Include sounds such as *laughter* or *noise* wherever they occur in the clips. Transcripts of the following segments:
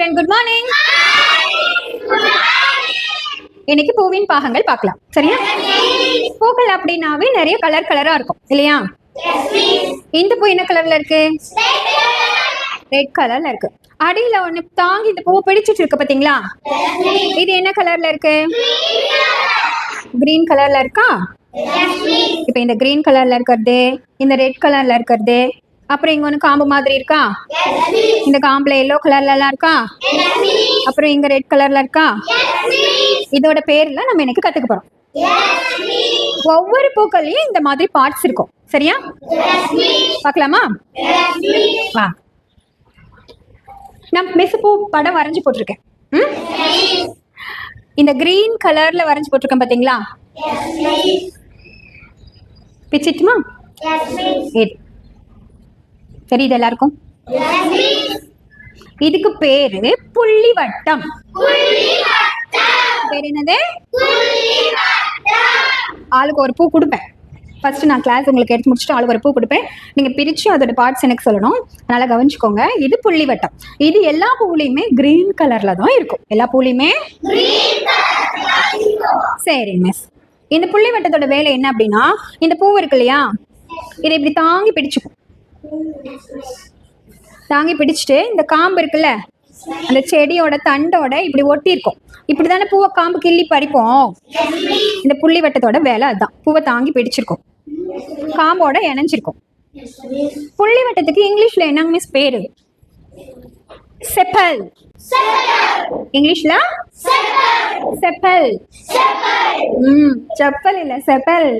Children good morning இன்னைக்கு பூவின் பாகங்கள் பார்க்கலாம். சரியா? பூக்கள் அப்படின்னாவே நிறைய கலர் கலரா இருக்கும். இல்லையா? இந்த பூ என்ன கலர்ல இருக்கு? ரெட் கலர்ல இருக்கு. அடியில ஒண்ணு தாங்கி இந்த பூவை பிடிச்சிட்டு இருக்கு பாத்தீங்களா இது என்ன கலர்ல இருக்கு? கிரீன் கலர்ல இருக்கா? இப்போ இந்த கிரீன் கலர்ல இருக்கிறது இந்த ரெட் கலர்ல இருக்கிறது அப்புறம் இங்க ஒன்று காம்பு மாதிரி இருக்கா? இந்த காம்புல எல்லோ கலர்ல எல்லாம் இருக்கா? அப்புறம் இங்க ரெட் கலர்ல இருக்கா? இதோட பேர்ல நம்ம இன்னைக்கு கத்துக்க போறோம். ஒவ்வொரு பூக்கள்லயும் இந்த மாதிரி பார்ட்ஸ் இருக்கும். சரியா? பார்க்கலாமா? வா. நான் மிஸ் பூ படம் வரைஞ்சு போட்டிருக்கேன். ம்? இந்த கிரீன் கலர்ல வரைஞ்சு போட்டிருக்கேன் பாத்தீங்களா? பிச்சிட்டுமா? இது தெரியுது எல்லாருக்கும்? இதுக்கு பேரு புள்ளி வட்டம் பேர் என்னது? ஆளுக்கு ஒரு பூ கொடுப்பேன். ஃபர்ஸ்ட் நான் கிளாஸ் உங்களுக்கு எடுத்து முடிச்சுட்டு ஆளுக்கு ஒரு பூ கொடுப்பேன். நீங்க பிரிச்சு அதோட பார்ட்ஸ் எனக்கு சொல்லணும். அதனால கவனிச்சுக்கோங்க. இது புள்ளி வட்டம் இது எல்லா பூலையுமே கிரீன் கலர்ல தான் இருக்கும். எல்லா பூலையுமே சரி மிஸ் இந்த புள்ளி வட்டத்தோட வேலை என்ன அப்படின்னா இந்த பூ இருக்கு இல்லையா? இதை இப்படி தாங்கி பிடிச்சுக்கும். தாங்கி பிடிச்சிட்டு இந்த காம்பு இருக்குல்ல அந்த செடியோட தண்டோட இப்படி ஒட்டி இருக்கும் இப்படி தானே பூவை காம்பு கிள்ளி பறிப்போம். இந்த புள்ளி வட்டத்தோட வேலை அதுதான். பூவை தாங்கி பிடிச்சிருக்கும். காம்போட இணைஞ்சிருக்கும். புள்ளி வட்டத்துக்கு இங்கிலீஷ்ல என்னங்க மிஸ் பேரு? செப்பல். இங்கிலீஷ்ல? செப்பல். ம் செப்பல் இல்ல செப்பல்.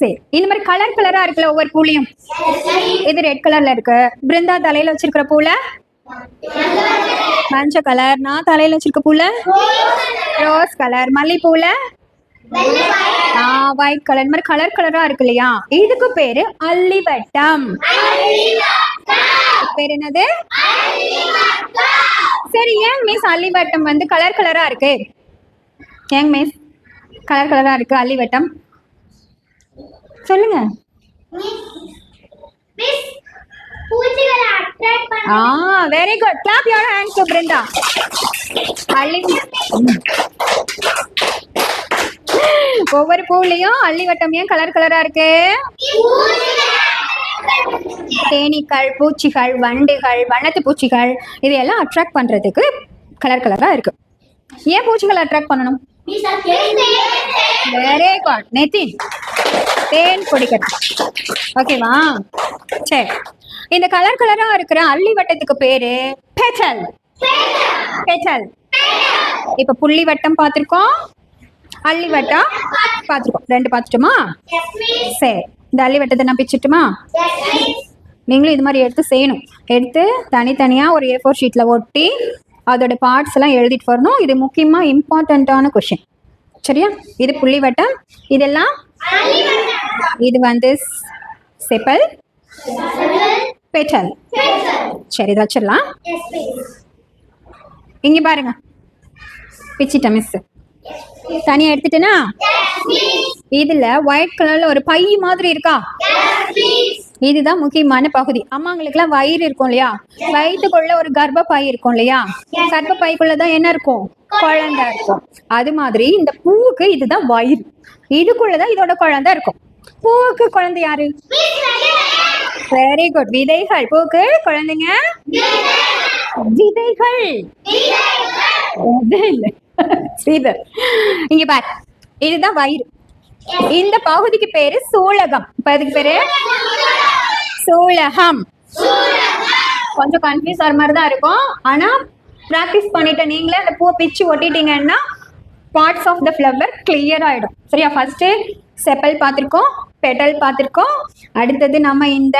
சரி இந்த மாதிரி கலர் கலரா இருக்குல்ல ஒவ்வொரு பூலையும்? இது ரெட் கலர்ல இருக்கு? பிருந்தா தலையில வச்சிருக்கிற பூல? மஞ்சள் கலர் நான் தலையில வச்சிருக்க பூல? ரோஸ் கலர் மல்லிப்பூல? ஒயிட் கலர் இந்த மாதிரி கலர் கலரா இருக்கு இல்லையா? இதுக்கு பேரு அல்லிவட்டம். பேர் என்னது? சரி ஏன் மிஸ் அள்ளிவட்டம் வந்து கலர் கலரா இருக்கு? ஏங்க மிஸ் கலர் கலரா இருக்கு அள்ளிவட்டம். சொல்லுங்க. ஆ very good clap your hands to Brinda அள்ளி ஒவ்வொரு பூலையும் அள்ளிவட்டம் ஏன் கலர் கலரா இருக்கு? தேனீக்கள் பூச்சிகள் வண்டுகள் வண்ணத்து பூச்சிகள் இதையெல்லாம் அட்ராக்ட் பண்றதுக்கு கலர் கலரா இருக்கு. ஏன் பூச்சிகளை அட்ராக்ட் பண்ணணும்? வெரி குட் நிதின் தேன் குடிக்கணும் ஓகேவா சரி. இந்த கலர் கலரா இருக்கிற அள்ளி வட்டத்துக்கு பேரு பெட்டல். பெட்டல். இப்ப புள்ளி வட்டம் பார்த்திருக்கோம். அள்ளி வட்டம் பார்த்திருக்கோம். ரெண்டு பார்த்துட்டுமா? சரி. இந்த அள்ளி வட்டத்தை நான் பிச்சுட்டுமா? நீங்களும் இது மாதிரி எடுத்து செய்யணும். எடுத்து தனித்தனியாக ஒரு ஏ ஃபோர் ஷீட்டில் ஒட்டி அதோட பார்ட்ஸ் எல்லாம் எழுதிட்டு வரணும். இது முக்கியமாக இம்பார்ட்டண்ட்டான கொஷின் சரியா? இது புள்ளி வட்டம். இதெல்லாம் இது வந்து செப்பல். பெட்டல். சரி இதை வச்சிடலாம். இங்கே பாருங்க. பிச்சிட்டேன் மிஸ் தனியா எடுத்துட்டேனா? இதுல ஒயிட் கலர்ல ஒரு பை மாதிரி இருக்கா? இதுதான் முக்கியமான பகுதி. அம்மாங்களுக்குலாம் வயிறு இருக்கும் இல்லையா? வயிற்றுக்குள்ள ஒரு கர்ப்பப்பை இருக்கும் இல்லையா? கர்ப்பப்பைக்குள்ளதான் என்ன இருக்கும்? குழந்தை இருக்கும். அது மாதிரி இந்த பூவுக்கு இதுதான் வயிறு. இதுக்குள்ளதான் இதோட குழந்தை இருக்கும். பூவுக்கு குழந்தை யாரு? வெரி குட் விதைகள். பூக்கு குழந்தைங்க? விதைகள். *laughs* இங்க பாரு. இதுதான் வயிறு. இந்த பகுதிக்கு பேரு சூலகம். பகுதிக்கு அதுக்கு பேரு? சூலகம். கொஞ்சம் கன்ஃபியூஸ் ஆகிற மாதிரி தான் இருக்கும். ஆனா ப்ராக்டிஸ் பண்ணிட்டு நீங்களே அந்த பூவை பிச்சு ஒட்டிட்டீங்கன்னா parts of the flower clear ஆகிடும் சரியா? ஃபர்ஸ்ட் செப்பல் பார்த்துருக்கோம் பெட்டல் பார்த்துருக்கோம். அடுத்தது நம்ம இந்த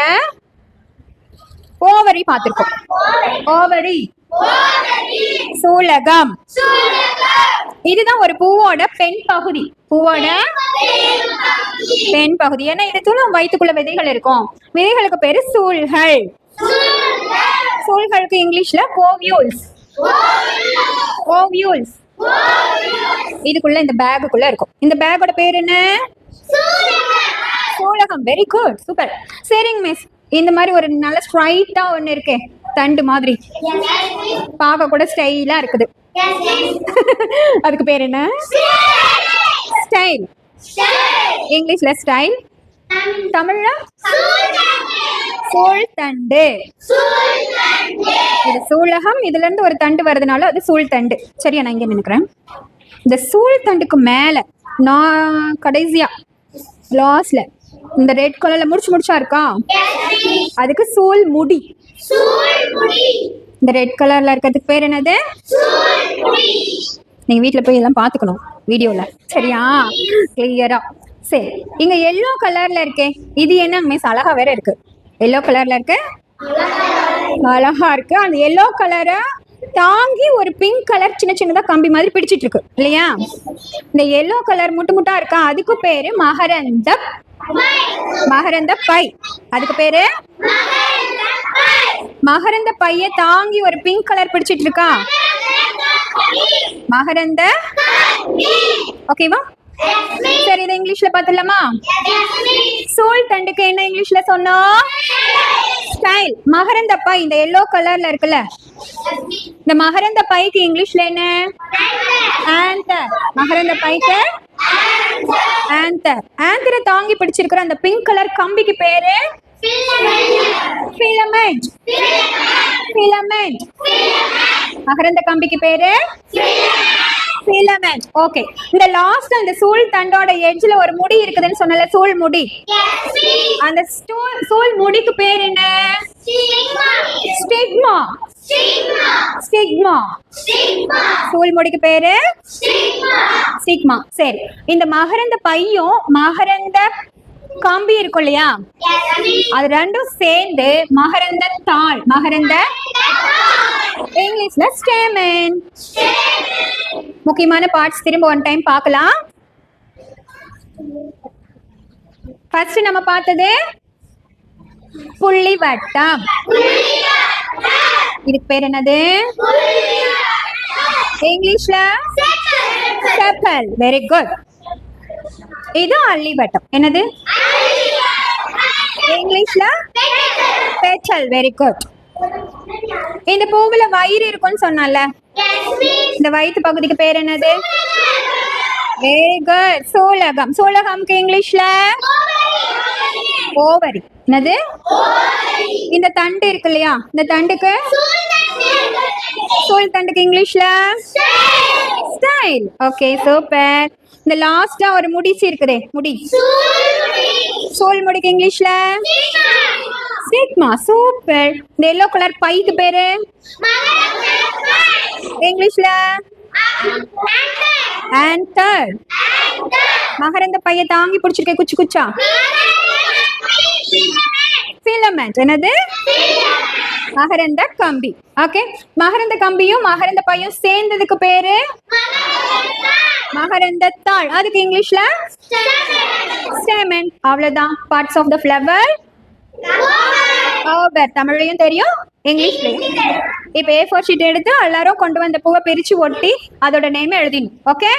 ஓவரி பார்த்துருக்கோம். ஓவரி சூலகம். இதுதான் ஒரு பூவோட பெண் பகுதி. பூவோட பெண் பகுதி. ஏன்னா இதுக்குள்ள வயிற்றுக்குள்ள விதைகள் இருக்கும். விதைகளுக்கு பேரு சூழ்கள். சூழ்களுக்கு இங்கிலீஷ்ல ஓவியூல்ஸ். ஓவியூல்ஸ். இதுக்குள்ள இந்த பேக்குக்குள்ள இருக்கும். இந்த பேக்கோட பேர் என்ன? சூலகம். வெரி குட் சூப்பர் சரிங்க மிஸ் இந்த மாதிரி ஒரு நல்ல ஸ்ட்ரைட்டா ஒண்ணு இருக்கே தண்டு மாதிரி. பார்க்க கூட ஸ்டைலா இருக்குது. அதுக்கு பேர் என்ன? ஸ்டைல் இங்கிலீஷ்ல ஸ்டைல் தமிழ்ல சூழ் தண்டு இது சூலகம் இதுல இருந்து ஒரு தண்டு வருதுனால அது சூழ் தண்டு சரியா நான் இங்க நினைக்கிறேன் இந்த சூழ் தண்டுக்கு மேல நான் கடைசியா லாஸ்ட்ல இந்த ரெட் கலர்ல முடிச்சு முடிச்சா இருக்கா? அதுக்கு சூல் முடி. இந்த ரெட் கலர்ல இருக்கிறதுக்கு பேர் என்னது? நீங்க வீட்டுல போய் எல்லாம் பாத்துக்கணும் வீடியோல. சரியா? கிளியரா சரி. இங்க எல்லோ கலர்ல இருக்கே. இது என்ன? மிஸ் அழகா வேற இருக்கு. எல்லோ கலர்ல இருக்கு? அழகா இருக்கு. அந்த எல்லோ கலரை தாங்கி ஒரு பிங்க் கலர் சின்ன சின்னதா கம்பி மாதிரி பிடிச்சிட்டு இருக்கு. இல்லையா? இந்த எல்லோ கலர் முட்டு முட்டா இருக்கா? அதுக்கு பேரு மகரந்த மகரந்த பை. அதுக்கு பேரு? மகரந்த பைய தாங்கி ஒரு பிங்க் கலர் பிடிச்சிட்டு இருக்கா? மகரந்த ஓகேவா சரி இதை இங்கிலீஷ்ல பாத்துடலாமா சோல் தண்டுக்கு என்ன இங்கிலீஷ்ல சொன்னோம் ஸ்டைல் மகரந்த பை இந்த எல்லோ கலர்ல இருக்குல்ல? இந்த மகரந்த பைக்கு இங்கிலீஷ்ல என்ன? ஆந்தர் மகரந்த பைக்கு ஆந்தர் ஆந்தரை தாங்கி பிடிச்சிருக்கிற அந்த பிங்க் கலர் கம்பிக்கு பேரு? ஃபிலமெண்ட் ஃபிலமெண்ட் அகரந்த கம்பிக்கு பேரு? ஃபிலமெண்ட் ஓகே இந்த லாஸ்ட் அந்த சூழ் தண்டோட எட்ஜ்ல ஒரு முடி இருக்குதுன்னு சொன்னல சூல் முடி? அந்த ஸ்டூல் சூழ் முடிக்கு பேர் என்ன? ஸ்டிக்மா ஸ்டிக்மா சூல் முடிக்கு பேரு? சிக்மா. சரி. இந்த மகரந்த பையும் மகரந்த கம்பி இருக்கும் இல்லையா? அது ரெண்டும் சேர்ந்து மகரந்த தாள். மகரந்த இங்கிலீஷ்ல ஸ்டேமன் முக்கியமான பார்ட்ஸ் திரும்ப ஒன் டைம் பார்க்கலாம். ஃபர்ஸ்ட் நம்ம பார்த்தது புள்ளி வட்டம் இதுக்கு பேர் என்னது? இங்கிலீஷ்ல செப்பல் வெரி குட் இது அள்ளி வட்டம் என்னது இங்கிலீஷ்ல பெச்சல் வெரி குட் இந்த பூவுல வயிறு இருக்கும்னு சொன்னல இந்த வயிற்று பகுதிக்கு பேர் என்னது? வெரி குட் சோலகம் சோலகம்க்கு இங்கிலீஷ்ல ஓவரி என்னது? இந்த தண்டு இருக்கு இல்லையா இந்த தண்டுக்கு? சோல் தண்டுக்கு இங்கிலீஷ்ல? ஸ்டைல் ஓகே சூப்பர் இந்த லாஸ்டா ஒரு முடிச்சு இருக்குதே முடி. சோல் முடிக்கு இங்கிலீஷ்ல? ஸ்டிக்மா சூப்பர் இந்த எல்லோ கலர் பைக்கு பேரு? இங்கிலீஷ்ல? ஆன்டர் மகரந்த பைய தாங்கி பிடிச்சிருக்கேன் குச்சி குச்சா? ஃபிலமெண்ட் என்னது? மகரந்த கம்பி. ஓகே மகரந்த கம்பியும் மகரந்த பையும் சேர்ந்ததுக்கு பேரு? மகரந்த தாள். அதுக்கு இங்கிலீஷ்ல? ஸ்டேமன் அவ்வளவுதான். Parts of the flower over தமிழ்லயும் தெரியும் இங்கிலீஷ்லயும். இப்போ ஏ ஃபோர் ஷீட் எடுத்து எல்லாரும் கொண்டு வந்த பூவை பிரிச்சு ஒட்டி அதோட நேம் எழுதினோம் ஓகே